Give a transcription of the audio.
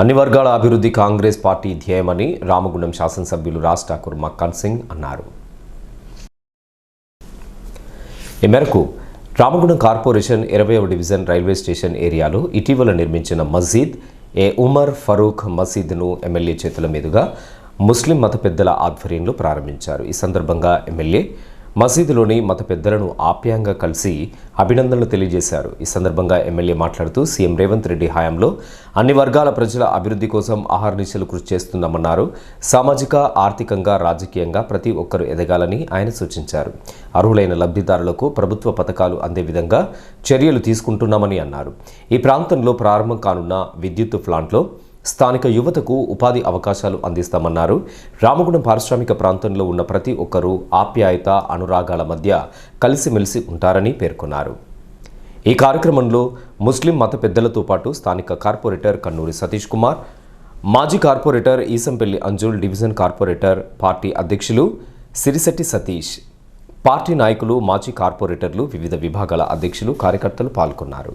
అన్ని వర్గాల అభివృద్ధి కాంగ్రెస్ పార్టీ ధ్యేయమని రామగుండం శాసనసభ్యులు రాజ్ ఠాకూర్ మక్కన్ సింగ్ అన్నారు. ఈ మేరకు రామగుండం కార్పొరేషన్ ఇరవైవ డివిజన్ రైల్వే స్టేషన్ ఏరియాలో ఇటీవల నిర్మించిన మస్జీద్ ఏ ఉమర్ ఫరూక్ మసీద్ను ఎమ్మెల్యే చేతుల మీదుగా ముస్లిం మత పెద్దల ఆధ్వర్యంలో ప్రారంభించారు. ఈ సందర్భంగా ఎమ్మెల్యే మసీదులోని మత పెద్దలను ఆప్యాయంగా కలిసి అభినందనలు తెలియజేశారు. ఈ సందర్భంగా ఎమ్మెల్యే మాట్లాడుతూ సీఎం రేవంత్ రెడ్డి హయాంలో అన్ని వర్గాల ప్రజల అభివృద్ధి కోసం ఆహార్నిశలు కృషి చేస్తున్నామన్నారు. సామాజిక ఆర్థికంగా రాజకీయంగా ప్రతి ఒక్కరూ ఎదగాలని ఆయన సూచించారు. అర్హులైన లబ్ధిదారులకు ప్రభుత్వ పథకాలు అందే విధంగా చర్యలు తీసుకుంటున్నామని అన్నారు. ఈ ప్రాంతంలో ప్రారంభం కానున్న విద్యుత్ ప్లాంట్లో స్థానిక యువతకు ఉపాధి అవకాశాలు అందిస్తామన్నారు. రామగుండం పారిశ్రామిక ప్రాంతంలో ఉన్న ప్రతి ఒక్కరూ ఆప్యాయత అనురాగాల మధ్య కలిసిమెలిసి ఉంటారని పేర్కొన్నారు. ఈ కార్యక్రమంలో ముస్లిం మత పెద్దలతో పాటు స్థానిక కార్పొరేటర్ కన్నూరి సతీష్ కుమార్ మాజీ corporator Eesampalli Anjul division corporator party అధ్యక్షులు సిరిశెట్టి సతీష్ పార్టీ నాయకులు మాజీ కార్పొరేటర్లు వివిధ విభాగాల అధ్యక్షులు కార్యకర్తలు పాల్గొన్నారు.